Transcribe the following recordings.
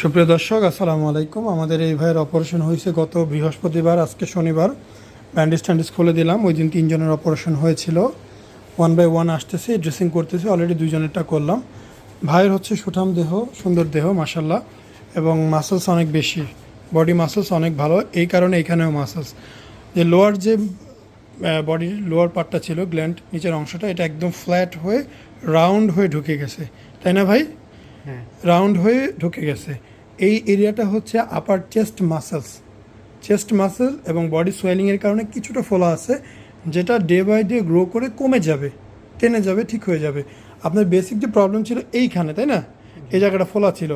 সুপ্রিয় দর্শক, আসসালামু আলাইকুম। আমাদের এই ভাইয়ের অপারেশন হয়েছে গত বৃহস্পতিবার, আজকে শনিবার। ব্যান্ডেজ ট্যান্ডেজ খুলে দিলাম, ওই দিন তিনজনের অপারেশন হয়েছিল। ওয়ান বাই ওয়ান আসতেছে, ড্রেসিং করতেছে অলরেডি দুইজনেরটা করলাম। ভাইয়ের হচ্ছে সুঠাম দেহ, সুন্দর দেহ মাসাল্লাহ এবং মাসেলস অনেক বেশি। বডি মাসেলস অনেক ভালো, এই কারণে এখানেও মাসেলস যে লোয়ার যে বডির লোয়ার পার্টটা ছিল গ্ল্যান্ড নিচের অংশটা, এটা একদম ফ্ল্যাট হয়ে রাউন্ড হয়ে ঢুকে গেছে। তাই না ভাই? রাউন্ড হয়ে ঢুকে গেছে। এই এরিয়াটা হচ্ছে upper chest muscles chest muscle এবং বডি সোয়েলিংয়ের কারণে কিছুটা ফোলা আছে যেটা ডে বাই ডে গ্রো করে কমে যাবে টেনে যাবে ঠিক হয়ে যাবে। আপনার বেসিক যে প্রবলেম ছিল এইখানে তাই না? এই জায়গাটা ফোলা ছিল।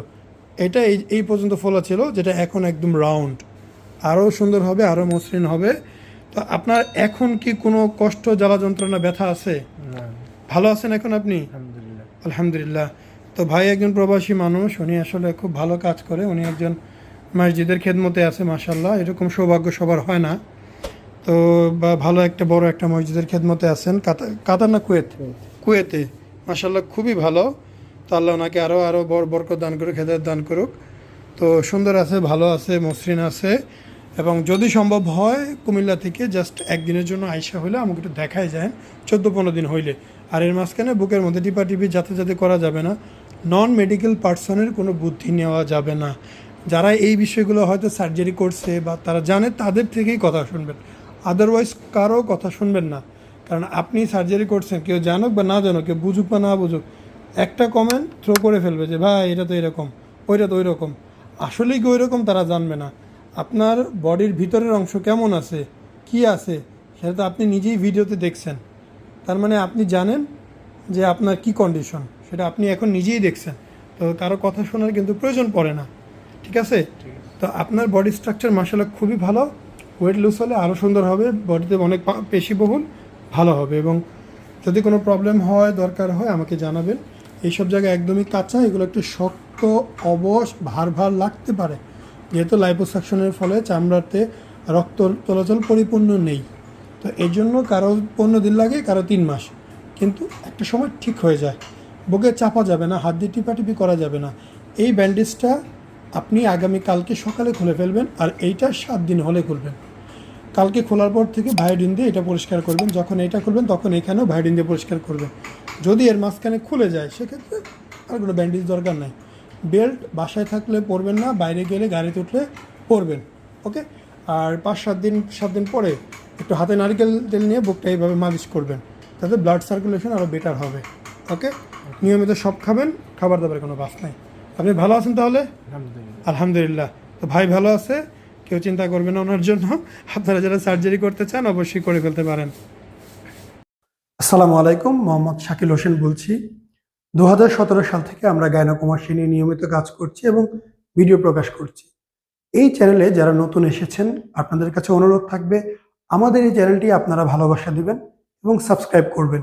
এটা এই এই পর্যন্ত ফোলা ছিল যেটা এখন একদম রাউন্ড আরও সুন্দর হবে আরও মসৃণ হবে। তো আপনার এখন কি কোনো কষ্ট জ্বালা যন্ত্রণা ব্যথা আছে? ভালো আছেন এখন আপনি? আলহামদুলিল্লাহ। আলহামদুলিল্লাহ। তো ভাই একজন প্রবাসী মানুষ, উনি আসলে খুব ভালো কাজ করে। উনি একজন মসজিদের খেদমতে আছে মাসাল্লাহ এরকম সৌভাগ্য সবার হয় না। তো বা ভালো একটা, বড় একটা মসজিদের খেদমতে আছেন। কাতার না কুয়েত? কুয়েতে। মাসাল্লাহ খুবই ভালো। তো আল্লাহ ওনাকে আরও আরও বড় বরকত দান করুক, হেদায়ত দান করুক। তো সুন্দর আছে, ভালো আছে, মসৃণ আছে। এবং যদি সম্ভব হয়, কুমিল্লা থেকে জাস্ট একদিনের জন্য আইসা হলে আমাকে একটু দেখাই যায় চোদ্দ পনেরো দিন হইলে। আর এর মাঝখানে বুকের মধ্যে টিপা টিপি যাতে যাতে করা যাবে না। নন মেডিকেল পার্সনের কোনো বুদ্ধি নেওয়া যাবে না। যারা এই বিষয়গুলো হয়তো সার্জারি করছে বা তারা জানে, তাদের থেকেই কথা শুনবেন। আদারওয়াইজ কারও কথা শুনবেন না। কারণ আপনি সার্জারি করছেন, কেউ জানুক বা না জানুক, কেউ বুঝুক বা না বুঝুক, একটা কমেন্ট থ্রো করে ফেলবে যে, ভাই, এটা তো এরকম, ওইটা তো ওই রকম আসলেই কি ওই রকম তারা জানবে না। আপনার বডির ভিতরের অংশ কেমন আছে? কি আছে? সেটা তো আপনি নিজেই ভিডিওতে দেখছেন। তার মানে আপনি জানেন যে আপনার কি কন্ডিশন সেটা আপনি এখন নিজেই দেখছেন। তো কারও কথা শোনার কিন্তু প্রয়োজন পড়ে না। ঠিক আছে? তো আপনার বডি স্ট্রাকচার মাসালা খুবই ভালো। ওয়েট লুজ হলে আরও সুন্দর হবে। বডিতে অনেক পেশিবহুল ভালো হবে এবং যদি কোনো প্রবলেম হয়, দরকার হয়, আমাকে জানাবেন। এইসব জায়গায় একদমই কাঁচা, এগুলো একটু শক্ত, অবশ, ভার ভার লাগতে পারে। যেহেতু লাইপোসাকশনের ফলে চামড়াতে রক্ত চলাচল পরিপূর্ণ নেই। তো এই জন্য কারও পনেরো দিন লাগে, কারও তিন মাস। কিন্তু একটা সময় ঠিক হয়ে যায়। বুকে চাপা যাবে না, হাত দিয়ে টিপাটিপি করা যাবে না। এই ব্যান্ডেজটা আপনি আগামী কালকে সকালে খুলে ফেলবেন আর এইটা সাত দিন হলে খুলবেন। কালকে খোলার পর থেকে ভায়োডিন দিয়ে এটা পরিষ্কার করবেন। যখন এটা খুলবেন, তখন এখানেও ভায়োডিন দিয়ে পরিষ্কার করবেন। যদি এর মাঝখানে খুলে যায়, সেক্ষেত্রে আর কোনো ব্যান্ডেজ দরকার নাই। বেল্ট বাসায় থাকলে পরবেন না, বাইরে গেলে গাড়িতে উঠলে পরবেন, ওকে? আর পাঁচ, সাত দিন সাত দিন পরে একটু হাতে নারকেল তেল নিয়ে বুকটা এইভাবে মালিশ করবেন, তাতে ব্লাড সার্কুলেশন আরও বেটার হবে। ওকে? নিয়মিত সব খাবেন খাবার দাবারের কোনো বাস নাই। আপনি ভালো আছেন তাহলে? আলহামদুলিল্লাহ। আলহামদুলিল্লাহ। তো ভাই ভালো আছে? কেউ চিন্তা করবেন ওনার জন্য। আপনারা যারা সার্জারি করতে চান অবশ্যই করে ফেলতে পারেন। আসসালামু আলাইকুম মোহাম্মদ শাকিল হোসেন বলছি। দু হাজার সতেরো সাল থেকে আমরা গায়নাকুমাসী নিয়ে নিয়মিত কাজ করছি এবং ভিডিও প্রকাশ করছি। এই চ্যানেলে যারা নতুন এসেছেন আপনাদের কাছে অনুরোধ থাকবে আমাদের এই চ্যানেলটি আপনারা ভালোবাসা দিবেন এবং সাবস্ক্রাইব করবেন।